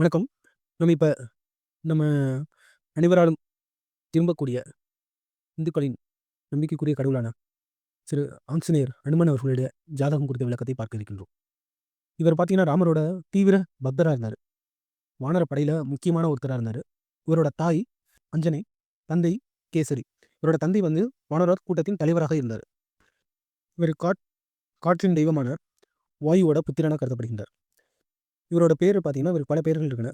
வணக்கம். நம்ம இப்போ நம்ம அனைவராலும் திரும்பக்கூடிய இந்துக்களின் நம்பிக்கைக்குரிய கடவுளான திரு ஆஞ்சநேயர் அனுமன் அவர்களுடைய ஜாதகம் குறித்த விளக்கத்தை பார்க்க இருக்கின்றோம். இவர் பார்த்தீங்கன்னா, ராமரோட தீவிர பக்தராக இருந்தார் வானரப்படையில் முக்கியமான ஒருத்தராக இருந்தார் இவரோட தாய் அஞ்சனை, தந்தை கேசரி. இவரோட தந்தை வந்து வானரர் கூட்டத்தின் தலைவராக இருந்தார். இவர் காட் காற்றின் தெய்வமான வாயுவோட புத்திரனாக கருதப்படுகின்றார். இவரோட பேர் பார்த்தீங்கன்னா, இவர் பல பேர்கள் இருக்குன.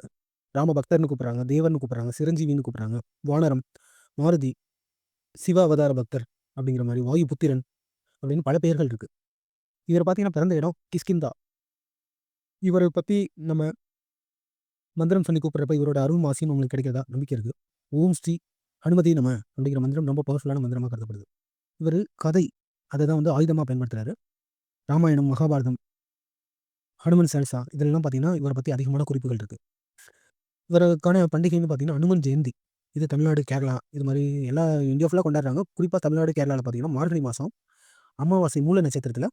ராம பக்தர்னு தேவன் தேவர்னு கூப்பிடுறாங்க, சிரஞ்சீவின்னு கூப்பிட்றாங்க வானரம், மாருதி, சிவ அவதார பக்தர் அப்படிங்கிற மாதிரி வாயு புத்திரன் அப்படின்னு பல பெயர்கள் இருக்கு. இவர் பார்த்தீங்கன்னா, பிறந்த இடம் கிஷ்கிந்தா. இவரை பற்றி நம்ம மந்திரம் சொல்லி கூப்பிட்றப்ப இவரோட அருள் மாசியம் உங்களுக்கு கிடைக்கிறதா நம்பிக்கை இருக்குது ஓம் ஸ்ரீ அனுமதி நம அப்படிங்கிற மந்திரம் ரொம்ப பவர்ஃபுல்லான மந்திரமாக கருதப்படுது. இவர் கதை அதை தான் வந்து ஆயுதமாக பயன்படுத்துகிறாரு ராமாயணம், மகாபாரதம், ஹனுமன் சாலிசா இதெல்லாம் பார்த்தீங்கன்னா, இவரை பற்றி அதிகமான குறிப்புகள் இருக்குது இவருக்கான பண்டிகைன்னு பார்த்தீங்கன்னா, அனுமன் ஜெயந்தி. இது தமிழ்நாடு, கேரளா இது மாதிரி எல்லா இந்தியா ஃபுல்லாக கொண்டாடுறாங்க. குறிப்பாக தமிழ்நாடு, கேரளாவில் பார்த்தீங்கன்னா, மார்கழி மாதம் அமாவாசை மூல நட்சத்திரத்தில்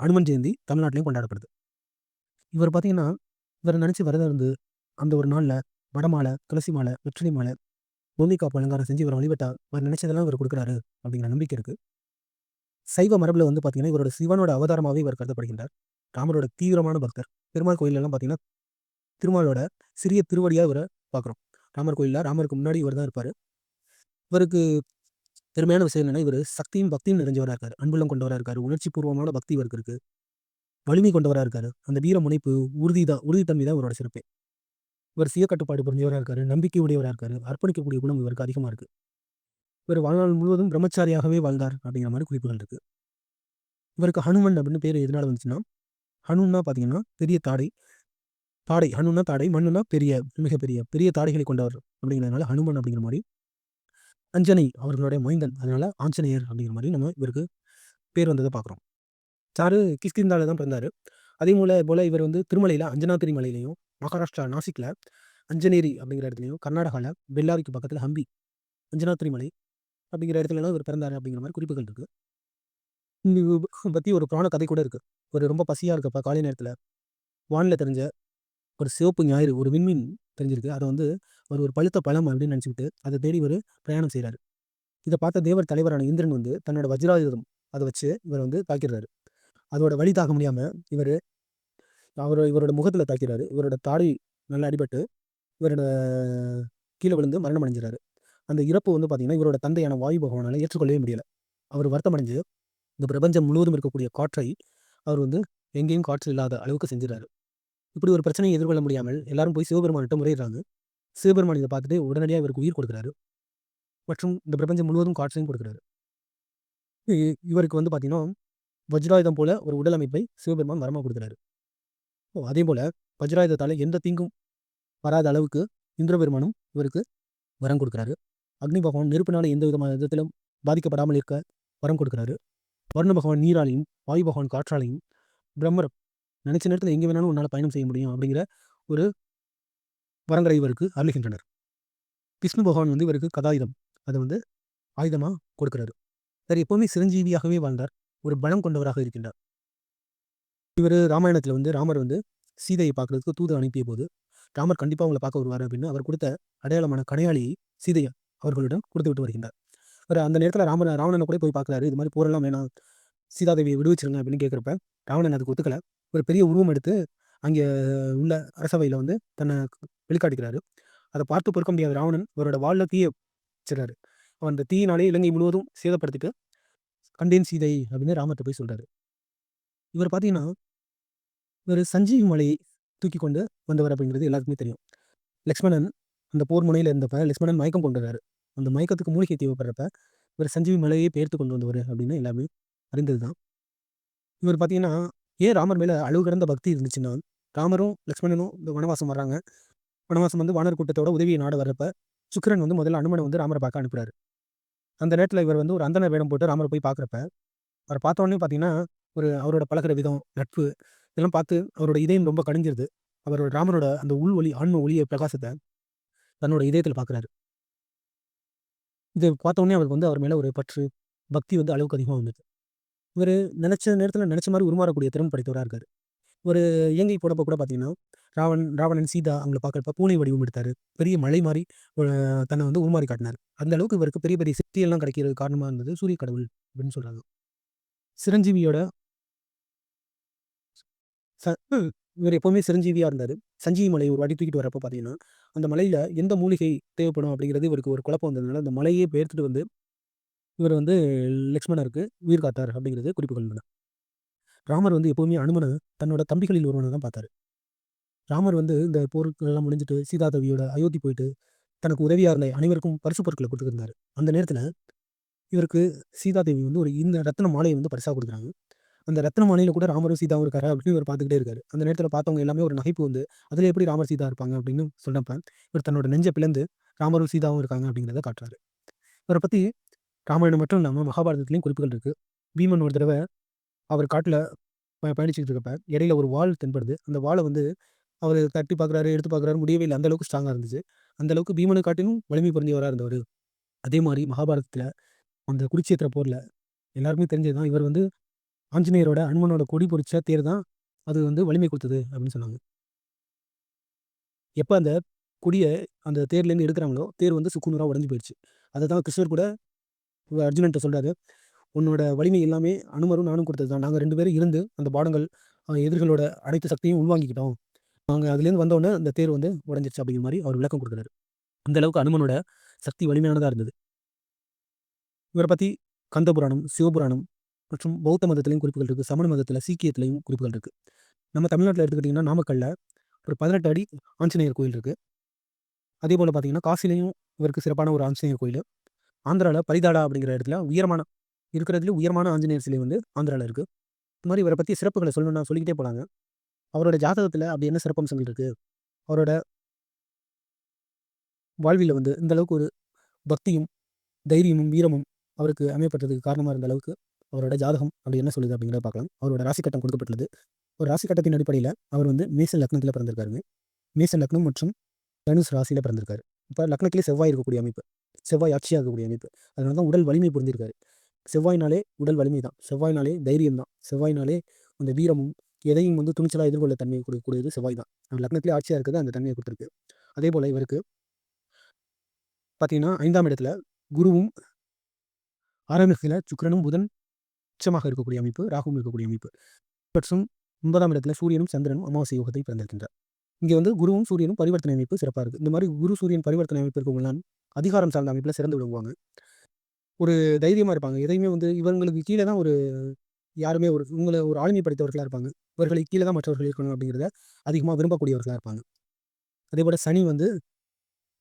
அனுமன் ஜெயந்தி தமிழ்நாட்டிலையும் கொண்டாடப்படுது. இவர் பார்த்தீங்கன்னா, இவரை நினச்சி விரதம் இருந்து, அந்த ஒரு நாளில் வடமாலை, துளசி மாலை, வெற்றிலை மாலை, பூமிகாப்பு அலங்காரம் செஞ்சு இவர் வழிபட்டா, இவர் நினைச்சதெல்லாம் இவர் கொடுக்குறாரு அப்படிங்கிற நம்பிக்கை இருக்குது சைவ மரபில் வந்து பார்த்தீங்கன்னா, இவரோட சிவனோட அவதாரமாகவே இவர் கருதப்படுகின்றார். ராமரோட தீவிரமான பக்தர். பெருமாள் கோயிலெல்லாம் பார்த்தீங்கன்னா, திருமாலோட சிறிய திருவடியாக இவரை பார்க்குறோம். ராமர் கோயிலில் ராமருக்கு முன்னாடி இவர் தான் இவருக்கு பெருமையான விஷயம் என்னன்னா, இவர் சக்தியும், பக்தியும் நிறைஞ்சவராக இருக்காரு. அன்புள்ளம் கொண்டவராக இருக்காரு. உணர்ச்சி பூர்வமான பக்தி இவருக்கு இருக்கு. வலிமை கொண்டவராக இருக்காரு. அந்த வீர முனைப்பு, உறுதி தான் உறுதித்தன்மை தான் இவரோட சிறப்பே. இவர் சுய கட்டுப்பாடு புரிஞ்சவராக இருக்காரு. நம்பிக்கை உடையவராக இருக்காரு. அர்ப்பணிக்கக்கூடிய குணம் இவருக்கு அதிகமாக இருக்கு. இவர் வாழ்நாள் முழுவதும் பிரம்மச்சாரியாகவே வாழ்ந்தார் அப்படிங்கிற மாதிரி குறிப்புகள் இருக்கு. இவருக்கு ஹனுமன் அப்படின்னு பேர் எதனால வந்துச்சுன்னா, ஹனுன்னா பார்த்தீங்கன்னா, பெரிய தாடை. தாடை ஹனுன்னா தாடை, மண்ணுனா பெரிய, மிகப்பெரிய, பெரிய தாடைகளை கொண்டவர் அப்படிங்கிறதுனால ஹனுமன் அப்படிங்கிற மாதிரி அஞ்சனை அவர்களுடைய மைந்தன். அதனால ஆஞ்சநேயர் அப்படிங்கிற மாதிரி நம்ம இவருக்கு பேர் வந்ததை பார்க்குறோம். சாரு கிஷ்கிந்தால தான் பிறந்தார் அதே போல போல இவர் வந்து திருமலையில் அஞ்சனாத்திரி மலையிலையும் மகாராஷ்டிரா நாசிக்கில் அஞ்சனேரி அப்படிங்கிற இடத்துலையும் கர்நாடகாவில் பெல்லாரிக்கு பக்கத்தில் ஹம்பி, அஞ்சனாத்திரி மலை அப்படிங்கிற இடத்துலலாம் இவர் பிறந்தார் அப்படிங்கிற மாதிரி குறிப்புகள் இருக்குது பற்றி ஒரு புராண கதை கூட இருக்குது ஒரு ரொம்ப பசியாக இருக்கப்ப காலை நேரத்தில் வானில் தெரிஞ்ச ஒரு சிவப்பு ஞாயிறு, ஒரு விண்மீன் தெரிஞ்சிருக்கு. அதை வந்து அவர் ஒரு பழுத்த பழம் அப்படின்னு நினச்சிக்கிட்டு அதை தேடி ஒரு பிரயாணம் செய்கிறாரு இதை பார்த்த தேவர் தலைவரான இந்திரன் வந்து தன்னோட வஜ்ராயுதம் அதை வச்சு இவர் வந்து தாக்கிடுறாரு. அதோட வழி தாக்க முடியாமல் இவர் அவர் இவரோட முகத்தில் தாக்கிறாரு. இவரோட தாடி நல்லா அடிபட்டு, இவரோட கீழே விழுந்து மரணம் அடைஞ்சிறாரு அந்த இறப்பு வந்து பார்த்தீங்கன்னா, இவரோட தந்தையான வாயு பகவானால் ஏற்றுக்கொள்ளவே முடியலை அவர் வருத்தம் அடைஞ்சு, இந்த பிரபஞ்சம் முழுவதும் இருக்கக்கூடிய காற்றை அவர் வந்து எங்கேயும் காற்று இல்லாத அளவுக்கு செஞ்சிடறாரு இப்படி ஒரு பிரச்சனையை எதிர்கொள்ள முடியாமல் எல்லாரும் போய் சிவபெருமான்கிட்ட முறையிடுறாங்க. சிவபெருமான் இதை பார்த்துட்டு உடனடியாக இவருக்கு உயிர் கொடுக்குறாரு. மற்றும் இந்த பிரபஞ்சம் முழுவதும் காற்றையும் கொடுக்குறாரு. இவருக்கு வந்து பார்த்தீங்கன்னா, வஜ்ராயுதம் போல ஒரு உடல் அமைப்பை சிவபெருமான் வரமாக கொடுக்குறாரு ஓ அதேபோல வஜ்ராயுதத்தால் எந்த தீங்கும் வராத அளவுக்கு இந்திரபெருமானும் இவருக்கு வரம் கொடுக்குறாரு. அக்னி பகவான் நெருப்பினால் எந்த விதமான விதத்திலும் பாதிக்கப்படாமல் இருக்க வரம் கொடுக்குறாரு. வருண பகவான் நீராலையும், வாயு பகவான் காற்றாலையும், பிரம்மர் நினைச்ச நேரத்தில் எங்கே வேணாலும் உன்னால் பயணம் செய்ய முடியும் அப்படிங்கிற ஒரு வரங்களை இவருக்கு அருளுகின்றனர். விஷ்ணு பகவான் வந்து இவருக்கு கதாயுதம். அதை வந்து ஆயுதமாக கொடுக்கிறாரு இவர் எப்போவுமே சிரஞ்சீவியாகவே வாழ்ந்தார். ஒரு பலம் கொண்டவராக இருக்கின்றார். இவர் ராமாயணத்தில் வந்து ராமர் வந்து சீதையை பார்க்கறதுக்கு தூது அனுப்பிய போது ராமர் கண்டிப்பாக அவங்களை பார்க்க வருவார் அப்படின்னு அவர் கொடுத்த அடையாளமான கணையாழியை அவர்களிடம் அவர்களுடன் கொடுத்துவிட்டு வருகின்றார். ஒரு அந்த நேரத்தில் ராமன் ராவணனை கூட போய் பார்க்குறாரு. இது மாதிரி போரெல்லாம் வேணாம். சீதாதேவியை விடுவிச்சிருங்க அப்படின்னு கேட்குறப்ப ராவணன் அதுக்கு ஒத்துக்கல. ஒரு பெரிய உருவம் எடுத்து, அங்கே உள்ள அரசவையில் வந்து தன்னை வெளிக்காட்டிக்கிறாரு. அதை பார்த்து பொறுக்க முடியாத ராவணன் இவரோட தீயை வச்சிடறாரு அவன் அந்த தீயினாலே இலங்கை முழுவதும் சேதப்படுத்திட்டு, கண்டேன் சீதை அப்படின்னு ராமத்தை போய் சொல்கிறாரு இவர் பார்த்தீங்கன்னா, இவர் சஞ்சீவி மலையை தூக்கி கொண்டு வந்தவர் அப்படிங்கிறது எல்லாருக்குமே தெரியும். லக்ஷ்மணன் அந்த போர் முனையில் இருந்தப்ப லக்ஷ்மணன் மயக்கம் கொண்டுறாரு. அந்த மயக்கத்துக்கு மூலிகை தேவைப்படுறப்ப, இவர் சஞ்சீவி மலையை பெயர்த்து கொண்டு வந்தவர் அப்படின்னு எல்லாமே அறிந்தது தான். இவர் பார்த்தீங்கன்னா, ஏன் ராமர் மேலே அளவு கடந்த பக்தி இருந்துச்சுன்னா, ராமரும், லக்ஷ்மணனும் இந்த வனவாசம் வர்றாங்க. வனவாசம் வந்து வானர் கூட்டத்தோட உதவியை நாட வர்றப்ப, சுக்கிரன் வந்து முதல்ல அனுமனை வந்து ராமரை பார்க்க அனுப்புறாரு. அந்த நேரத்தில் இவர் வந்து ஒரு அந்தன வேடம் போட்டு ராமரை போய் பார்க்குறப்ப அவரை பார்த்தோன்னே பார்த்தீங்கன்னா, ஒரு அவரோட பழகுற விதம், நட்பு இதெல்லாம் பார்த்து அவரோட இதயம் ரொம்ப கடைஞ்சிருது அவரோட ராமரோட அந்த உள் ஒளி, ஆன்ம ஒளிய பிரகாசத்தை தன்னோட இதயத்தில் பார்க்குறாரு. இது பார்த்தோன்னே அவருக்கு வந்து அவர் மேலே ஒரு பற்று, பக்தி வந்து அளவுக்கு அதிகமாக வந்தது. இவர் நினச்ச நேரத்தில் நினச்ச மாதிரி உருமாறக்கூடிய திறன் படைத்தவராக இருக்கார். ஒரு இயங்கை போடப்போ கூட பார்த்தீங்கன்னா, ராவன் ராவணன், சீதா அவங்களை பார்க்குறப்ப பூனை வடிவம் எடுத்தாரு. பெரிய மலை மாதிரி தன்னை வந்து உருமாறி காட்டினார். அந்த அளவுக்கு இவருக்கு பெரிய பெரிய சக்தியெல்லாம் கிடைக்கிறதுக்கு காரணமாக இருந்தது சூரிய கடவுள் அப்படின்னு சொல்கிறாங்க சிரஞ்சீவியோட ச இவர் எப்போவுமே சிரஞ்சீவியாக இருந்தார். சஞ்சீவி மலை ஒரு வாட்டி தூக்கிட்டு வரப்போ பார்த்தீங்கன்னா, அந்த மலையில் எந்த மூலிகை தேவைப்படும் அப்படிங்கிறது இவருக்கு ஒரு குழப்பம் வந்ததுனால, அந்த மலையே பெயர்த்துட்டு வந்து இவர் வந்து லக்ஷ்மணருக்கு உயிர் காத்தார் அப்படிங்கிறது குறிப்புகள் ராமர் வந்து எப்போவுமே அனுமனை தன்னோட தம்பிகளில் ஒருவனை தான் பார்த்தாரு. ராமர் வந்து இந்த போர்கள்லாம் முடிஞ்சிட்டு சீதா தேவியோட அயோத்தி போயிட்டு, தனக்கு உதவியாக இருந்த அனைவருக்கும் பரிசு பொருட்களை கொடுத்துருந்தாரு அந்த நேரத்தில் இவருக்கு சீதா தேவி வந்து ஒரு இந்த ரத்தின மாலையை வந்து பரிசாக கொடுக்குறாங்க. அந்த ரத்னமாலையில் கூட ராமரும், சீதாவும் இருக்காரு அப்படின்னு இவர் பார்த்துக்கிட்டே இருக்காரு. அந்த நேரத்தில் பார்த்தவங்க எல்லாமே ஒரு நகைப்பு வந்து, அதில் எப்படி ராமர், சீதா இருப்பாங்க அப்படின்னு சொன்னப்ப, இவர் தன்னோட நெஞ்சை பிளந்து ராமரும், சீதாவும் இருக்காங்க அப்படிங்கிறத காட்டுறாரு. இவரை பற்றி ராமாயணம் மட்டும் இல்லாமல் மகாபாரதத்துலேயும் குறிப்புகள் இருக்குது பீமன் ஒரு தடவை அவர் காட்டில் ப பயணிச்சுக்கிட்டு இருக்கப்ப, இடையில ஒரு வால் தென்படுது. அந்த வாள வந்து அவர் தட்டி பார்க்குறாரு, எடுத்து பார்க்குறாரு, முடியவே இல்லை அந்தளவுக்கு ஸ்ட்ராங்காக இருந்துச்சு. அந்தளவுக்கு பீமனை காட்டிலும் வலிமை புரிஞ்சவராக இருந்தவர் அதே மாதிரி மகாபாரதத்தில் அந்த குடிச்சேத்திர போரில் எல்லாருக்குமே தெரிஞ்சது தான். இவர் வந்து ஆஞ்சநேயரோட அனுமனோட கொடி பொறிச்ச தேர் தான் அது வந்து வலிமை கொடுத்தது அப்படின்னு சொன்னாங்க. எப்போ அந்த குடியை அந்த தேர்லேருந்து எடுக்கிறாங்களோ தேர் வந்து சுக்குநூறாக உடஞ்சி போயிடுச்சு அதை தான் கிருஷ்ணர் கூட அர்ஜுனன்ட்ட சொல்கிறாரு உன்னோட வலிமை எல்லாமே அனுமரும் நானும் கொடுத்தது தான். நாங்கள் ரெண்டு பேரும் இருந்து அந்த பாடங்கள் எதிர்களோட எதிரிகளோட அனைத்து சக்தியும் உள்வாங்கிக்கிட்டோம். நாங்கள் அதுலேருந்து வந்தோடனே அந்த தேர் வந்து உடஞ்சிருச்சு அப்படிங்கிற மாதிரி அவர் விளக்கம் கொடுக்குறாரு அந்த அளவுக்கு அனுமனோட சக்தி வலிமையானதாக இருந்தது. இவரை பற்றி கந்த புராணம், சிவபுராணம் மற்றும் பௌத்த மதத்திலையும் குறிப்புகள் இருக்குது சமண மதத்தில் சீக்கியத்திலையும் குறிப்புகள் இருக்குது நம்ம தமிழ்நாட்டில் எடுத்துக்கிட்டிங்கன்னா நாமக்கல்ல ஒரு 18 அடி ஆஞ்சநேயர் கோயில் இருக்குது அதே போல் பார்த்தீங்கன்னா, காசிலையும் இவருக்கு சிறப்பான ஒரு ஆஞ்சநேயர் கோயில். ஆந்திராவில் பரிதாடா அப்படிங்கிற இடத்துல உயரமான இருக்கிறதுலயும் உயரமான ஆஞ்சநேயர் சிலை வந்து ஆந்திராவில் இருக்குது இந்த மாதிரி இவரை பற்றி சிறப்புகளை சொல்லணும்னா சொல்லிக்கிட்டே போகிறாங்க அவரோட ஜாதகத்தில் அப்படி என்ன சிறப்பம்சங்கள் இருக்குது அவரோட வாழ்வில் வந்து இந்தளவுக்கு ஒரு பக்தியும், தைரியமும், வீரமும் அவருக்கு அமையப்பட்டதுக்கு காரணமாக இருந்த அளவுக்கு அவரோட ஜாதகம் அப்படி என்ன சொல்லுது அப்படிங்கிறத பார்க்கலாம். அவரோட ராசி கட்டம் கொடுக்கப்பட்டுள்ளது. ஒரு ராசி கட்டத்தின் அடிப்படையில் அவர் வந்து மேசன் லக்னத்தில் பிறந்திருக்காருங்க. மேசன் லக்னம் மற்றும் தனுஷ் ராசியில் பிறந்திருக்காரு. இப்போ லக்னத்திலே செவ்வாய் இருக்கக்கூடிய அமைப்பு. செவ்வாய் ஆட்சியாக இருக்கக்கூடிய அமைப்பு. அதனால தான் உடல் வலிமை புரிந்திருக்காரு செவ்வாய்னாலே உடல் வலிமை தான். செவ்வாய்னாலே தைரியம் தான். செவ்வாய்னாலே அந்த வீரமும், எதையும் வந்து துணிச்சலாக எதிர்கொள்ள தன்மை கொடுக்கக்கூடியது செவ்வாய் தான். லக்னத்திலே ஆட்சியாக இருக்கிறது அந்த தன்மையை கொடுத்துருக்கு அதே போல் இவருக்கு பார்த்தீங்கன்னா, ஐந்தாம் இடத்துல குருவும் 6ஆம் இடத்துல சுக்கிரனும், புதன் உச்சமாக இருக்கக்கூடிய அமைப்பு. ராகுவும் இருக்கக்கூடிய அமைப்பு. மற்றும் ஒன்பதாம் இடத்துல சூரியனும், சந்திரனும் அமாவாசை யோகத்தை பிறந்திருக்கின்றார். இங்கே வந்து குருவும், சூரியனும் பரிவர்த்தனை அமைப்பு சிறப்பாக இருக்குது இந்த மாதிரி குரு, சூரியன் பரிவர்த்தனை அமைப்பு இருக்கவங்கலாம் அதிகாரம் சார்ந்த அமைப்பில் சிறந்து விடுவாங்க ஒரு தைரியமாக இருப்பாங்க. எதையுமே வந்து இவங்களுக்கு கீழே தான் ஒரு யாருமே ஒரு இவங்கள ஒரு ஆளுமை படைத்தவர்களாக இருப்பாங்க. இவர்களுக்கு கீழே தான் மற்றவர்கள் இருக்கணும் அப்படிங்கிறத அதிகமாக விரும்பக்கூடியவர்களாக இருப்பாங்க. அதே போல் சனி வந்து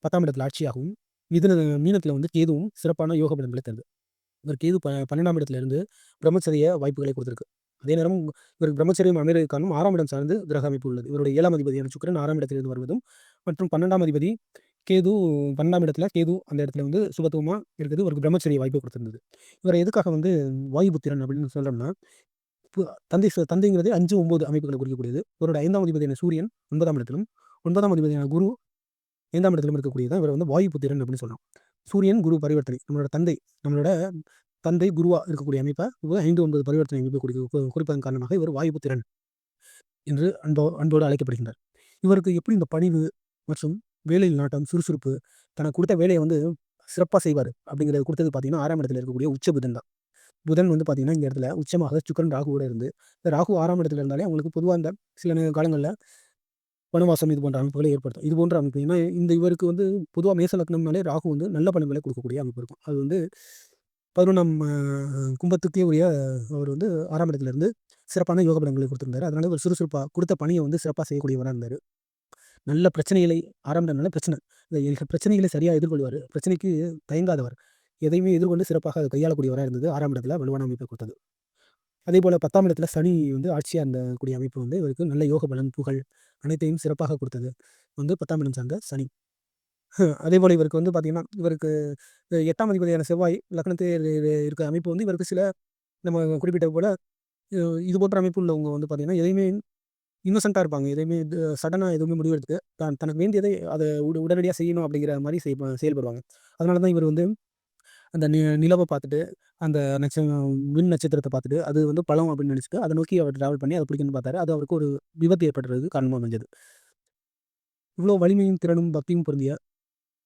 10ஆம் இடத்துல ஆட்சியாகவும், மிதுன மீனத்தில் வந்து கேதுவும் சிறப்பான யோக பலன்களை தருது. இவர் கேது ப பன்னெண்டாம் இடத்துலேருந்து பிரம்மச்சரிய வாய்ப்புகளை கொடுத்துருக்கு அதே நேரம் இவருக்கு பிரம்மச்சரியம் அமைவதற்கு காரணம் ஆறாம் இடம் சார்ந்து கிரக அமைப்பு உள்ளது. இவருடைய ஏழாம் அதிபதியான சுக்கிரன் 6ஆம் இடத்திலிருந்து வருவதும் மற்றும் 12ஆம் அதிபதி கேது 12ஆம் இடத்துல கேது அந்த இடத்துல வந்து சுபத்துவமாக இருக்குது. இவருக்கு பிரம்மச்சரிய வாய்ப்பு கொடுத்துருந்தது இவரை எதுக்காக வந்து வாயுபுத்திரன் அப்படின்னு சொல்கிறோம்னா தந்தை தந்தைங்கிறது 5, 9 அமைப்புகளை குறிக்கக்கூடியது. இவரோட ஐந்தாம் அதிபதியான சூரியன் ஒன்பதாம் இடத்திலும், ஒன்பதாம் அதிபதியான குரு ஐந்தாம் இடத்திலும் இருக்கக்கூடியது இவர் வந்து வாயுபுத்திரன் அப்படின்னு சொல்றோம். சூரியன், குரு பரிவர்த்தனை. நம்மளோட தந்தை, நம்மளோட தந்தை குருவா இருக்கக்கூடிய அமைப்ப 5, 9 பரிவர்த்தனை அமைப்பை குறிக்க குறிப்பதன் காரணமாக இவர் வாயுபுத்திரன் என்று அன்போ அன்போடு அழைக்கப்படுகின்றார். இவருக்கு எப்படி இந்த பணிவு மற்றும் வேலையில் நாட்டம், சுறுசுறுப்பு, தனக்கு கொடுத்த வேலையை வந்து சிறப்பாக செய்வார் அப்படிங்கிறத கொடுத்தது பார்த்தீங்கன்னா, ஆறாம் இடத்துல இருக்கக்கூடிய உச்ச புதன் தான். புதன் வந்து பார்த்தீங்கன்னா, இந்த இடத்துல உச்சமாக சுக்கரன் ராகுவோட இருந்து, ராகு ஆறாம் இடத்துல இருந்தாலே அவங்களுக்கு பொதுவாக இந்த சில காலங்களில் வனவாசம் இது போன்ற அமைப்புகளை ஏற்படுத்தும். இது போன்ற அமைப்பு ஏன்னா இந்த இவருக்கு வந்து பொதுவாக மேஷ லக்னம்னாலே ராகு வந்து நல்ல பலன்களை கொடுக்கக்கூடிய அமைப்பு இருக்கும். அது வந்து பதினொன்றாம் கும்பத்துக்கே உரிய அவர் வந்து ஆறாம் இடத்துலேருந்து சிறப்பான யோக பலன்களை கொடுத்துருந்தார் அதனால ஒரு சுறுசுறுப்பாக கொடுத்த பணியை வந்து சிறப்பாக செய்யக்கூடியவராக இருந்தார் நல்ல பிரச்சனைகளை 6ஆம் பிரச்சனை. இந்த பிரச்சனைகளை சரியாக எதிர்கொள்வார் பிரச்சனைக்கு தயங்காதவர். எதையுமே எதிர்கொண்டு சிறப்பாக கையாளக்கூடியவராக இருந்தது ஆறாம் இடத்துல வலுவான அமைப்பை கொடுத்தது அதே போல் பத்தாம் இடத்துல சனி வந்து ஆட்சியாக இருந்தக்கூடிய அமைப்பு வந்து இவருக்கு நல்ல யோக பலன், புகழ் அனைத்தையும் சிறப்பாக கொடுத்தது வந்து 10ஆம் இடம் சார்ந்த சனி. அதே போல் இவருக்கு வந்து பார்த்திங்கன்னா இவருக்கு எட்டாம் அதிபதியான செவ்வாய் லக்னத்தில் இருக்க அமைப்பு வந்து இவருக்கு சில நம்ம குறிப்பிட்ட போல் இது போன்ற அமைப்பு உள்ளவங்க வந்து பார்த்திங்கன்னா எதையுமே இன்னசென்ட்டாக இருப்பாங்க. எதையுமே இது எதுவுமே முடிவெடுத்து தான் தனக்கு வேண்டியதை அதை உட செய்யணும் அப்படிங்கிற மாதிரி செய் செயல்படுவாங்க. அதனால தான் இவர் வந்து அந்த நி நிலவை பார்த்துட்டு அந்த நட்ச விண் நட்சத்திரத்தை பார்த்துட்டு அது வந்து பழம் அப்படின்னு நினச்சிட்டு அதை நோக்கி அவர் ட்ராவல் பண்ணி அதை பிடிக்கணும்னு பார்த்தாரு. அது அவருக்கு ஒரு விபத்து ஏற்படுறதுக்கு காரணமாக அமைஞ்சது. இவ்வளோ வலிமையும் திறனும் பக்தியும் பொருந்திய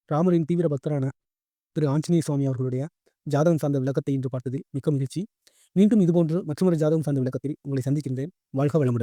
ராமரின் தீவிர பக்தரான திரு ஆஞ்சநேய சுவாமி அவர்களுடைய ஜாதகம் சார்ந்த விளக்கத்தை இன்று பார்த்ததில் மிக்க மகிழ்ச்சி. மீண்டும் இதுபோன்று மற்றொரு ஜாதகம் சார்ந்த விளக்கத்தில் உங்களை சந்திக்கின்றேன். வாழ்க வளமுடன்.